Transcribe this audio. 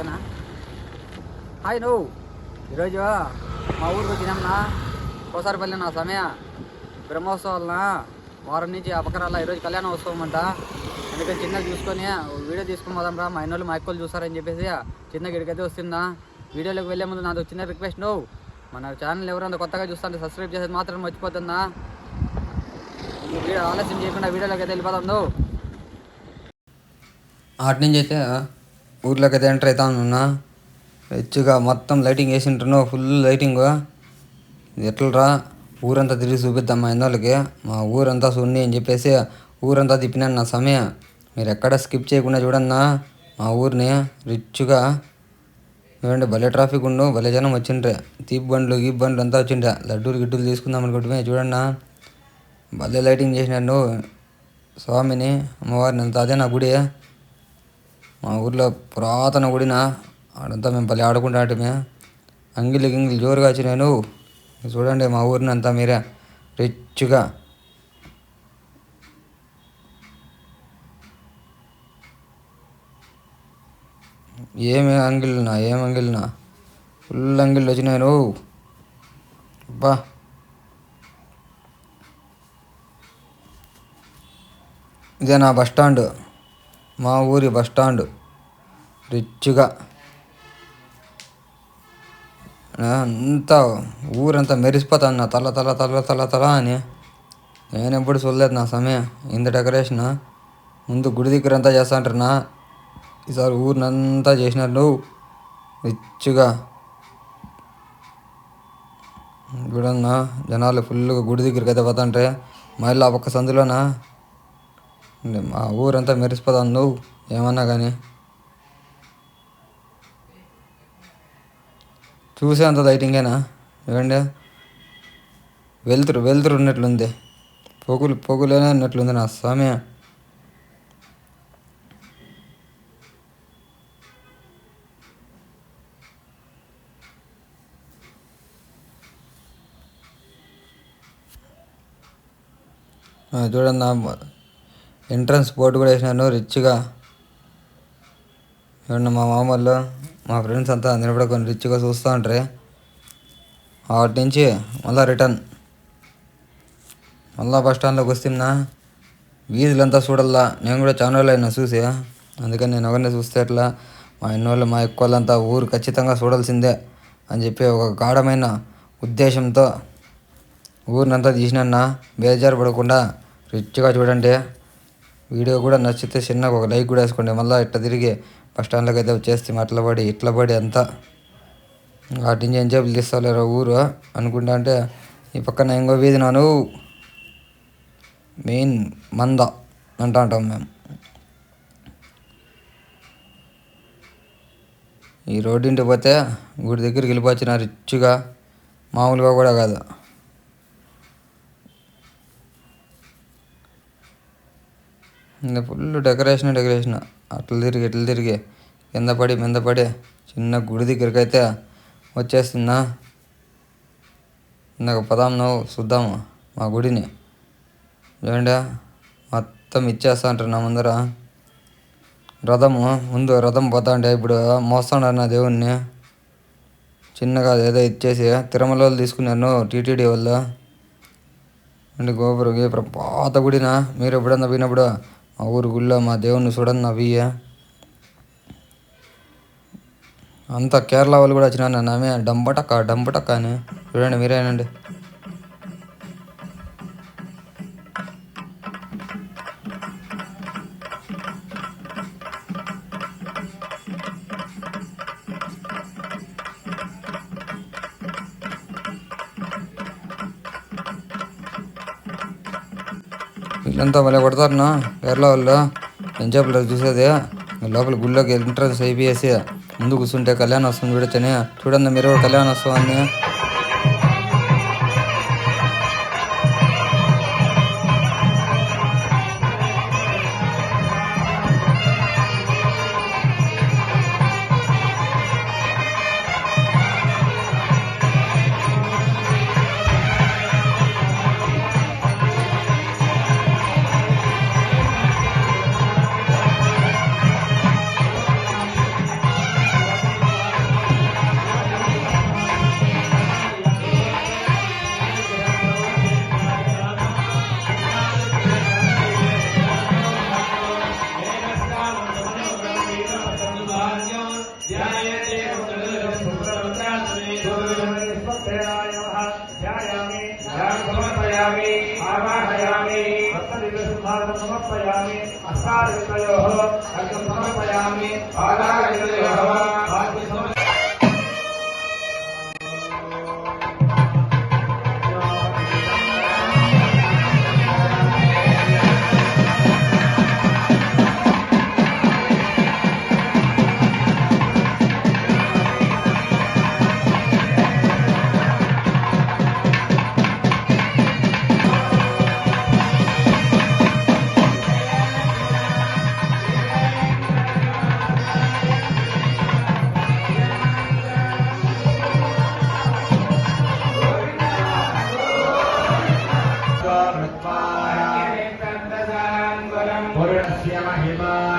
ఓకేనా? హాయ్ నువ్వు. ఈరోజు మా ఊరికి వచ్చినాంనా కోసారిపల్లి నా సమయ. బ్రహ్మోత్సవాలన? వారం నుంచి అపకరాల? ఈరోజు కళ్యాణోత్సవం అంట. అందుకని చిన్నగా చూసుకొని వీడియో తీసుకుని పోదాం రా. మా ఇన్నోళ్ళు మా ఎక్కువలు చూసారని చెప్పేసి చిన్నగా ఇక్కడికైతే వస్తుందా? వీడియోలోకి వెళ్ళే ముందు నాకు చిన్న రిక్వెస్ట్ నువ్వు. మన ఛానల్ ఎవరైనా కొత్తగా చూస్తుంటే సబ్స్క్రైబ్ చేసేది మాత్రం మర్చిపోతుందా? వీడియో ఆలస్యం చేయకుండా వీడియోలోకి అయితే వెళ్ళిపోతుందో నువ్వు. అటు నుంచి అయితే ఊర్లోకి అయితే ఎంటర్ అవుతా ఉన్నా. రిచ్గా మొత్తం లైటింగ్ వేసి ఉంటున్నావు ఫుల్ లైటింగ్. ఎట్లరా? ఊరంతా తిరిగి చూపిద్దాం మా ఇందోళ్ళకి? మా ఊరంతా సున్ని అని చెప్పేసి ఊరంతా తిప్పినాను నా సమయం. మీరు ఎక్కడ స్కిప్ చేయకుండా చూడన్నా మా ఊరిని. రిచ్గా ఏమంటే భలే ట్రాఫిక్ ఉండు భలే జనం వచ్చిండ్రే. తీప్ బండ్లు గీప్ బండ్లు అంతా వచ్చిండ్రే. లడ్డూలు గిడ్డూలు తీసుకుందాం అనుకుంటున్నా చూడన్నా. భలే లైటింగ్ చేసినాడు స్వామిని అమ్మవారిని అంతా అదే నా గుడి. మా ఊర్లో పురాతన గుడిన ఆడంతా మేము పల్లె ఆడుకుంటాటమే. అంగిలి గింగిలి జోరుగా వచ్చినాను చూడండి మా ఊరిని అంతా మీరే. రిచ్గా. ఏమి అంగిలినా ఏం అంగిలినా. ఫుల్ అంగిళ్ళు వచ్చినాను అబ్బా. ఇదే నా బస్ స్టాండ్. మా ఊరి బస్ స్టాండ్. రిచ్గా. అంతా ఊరంతా మెరిసిపోతాను నా తల తల తల తల తల అని. నేను ఎప్పుడు చూడలేదు నా సమయం. ఇంత డెకరేషన్? ముందు గుడి దగ్గర అంతా చేస్తా అంటారు నా ఈసారి ఊరినంతా చేసినారు నువ్వు రిచ్గా. చూడన్నా జనాలు ఫుల్గా గుడి దగ్గరికి అయితే పోతుంటే మళ్ళీ ఆ ఒక్క సందులోనా? మా ఊరంతా మెరిసిపోతాను నువ్వు. ఏమన్నా కానీ చూసే అంత లైటింగేనా? ఏమండి వెళ్తురు వెళ్తురు ఉన్నట్లుంది. పొగులు పొగులేనే ఉన్నట్లుంది నా సమయం చూడండి నా ఎంట్రన్స్ బోర్డు కూడా వేసినాను రిచ్గా. చూడండి మా మామూలు. మా ఫ్రెండ్స్ అంతా నిలబడుకొని రిచ్గా చూస్తూ ఉంటారు. వాటి నుంచి మళ్ళీ రిటర్న్. మళ్ళా బస్ స్టాండ్లోకి వస్తున్నా వీధులంతా చూడల్లా. నేను కూడా చాలా రోజులు అయినా చూసి. అందుకని నేను ఒకరిని చూస్తే ఎట్లా? మా ఇన్నోళ్ళు మా ఎక్కువలంతా వాళ్ళంతా ఊరు ఖచ్చితంగా చూడాల్సిందే అని చెప్పి ఒక గాఢమైన ఉద్దేశంతో ఊరినంతా తీసినన్నా బేజారు పడకుండా రిచ్గా చూడండి వీడియో కూడా నచ్చితే చిన్నగా ఒక లైక్ కూడా వేసుకోండి. మళ్ళీ ఇట్లా తిరిగి బస్ స్టాండ్లోకి అయితే వచ్చేస్తే అట్లా పడి ఇట్లా పడి అంతా. వాటి నుంచి ఎంజాయ్ తీసుకోలేరు ఊరు? అనుకుంటా అంటే ఈ పక్కన ఇంకో వీధి నాను. మెయిన్ మంద అంటా అంటాం మేము. ఈ రోడ్డు ఇంటికి పోతే గుడి దగ్గరికి వెళ్ళిపోవచ్చిన రిచ్గా మామూలుగా కూడా కాదు. ఇంకా ఫుల్ డెకరేషన్ డెకరేషన్. అట్లా తిరిగి ఇట్లా తిరిగి. కింద పడి మింద పడి. చిన్న గుడి దగ్గరికి అయితే వచ్చేస్తుందా ఇందాక పదాం నువ్వు చూద్దాము మా గుడిని. చూడండి మొత్తం ఇచ్చేస్తా అంటారు నా ముందర. రథము ముందు రథం పోతా ఇప్పుడు మోస్తాడు నా దేవుణ్ణి. చిన్నగా ఏదో ఇచ్చేసి తిరుమల వాళ్ళు తీసుకున్నాను టీటీడీ వాళ్ళు అంటే గోపురం ఈ పాత గుడినా. మీరు ఎప్పుడన్నా పోయినప్పుడు మా ఊరు గుళ్ళో మా దేవుణ్ణి చూడండి నా బియ్య అంతా కేరళ వాళ్ళు కూడా వచ్చినా నామే డంబటక్క డంబటక్క అని చూడండి మీరేనండి ఇల్లంతా మళ్ళీ కొడతారునా కేరళ వాళ్ళు. ఎంజాయ్ చూసేది? లోపల గుళ్ళోకి ఎంట్రన్స్ అయిపోయేసి ముందు కూర్చుంటే కళ్యాణోత్సవం చూడొచ్చని. చూడండి మీరు కళ్యాణోత్సవాన్ని సమర్పయామి ఆవాహయామి సమర్పయామి అష్టాదశయోః అర్ఘ్యం సమర్పయామి పాదాగ్రయోః Coreografía más y.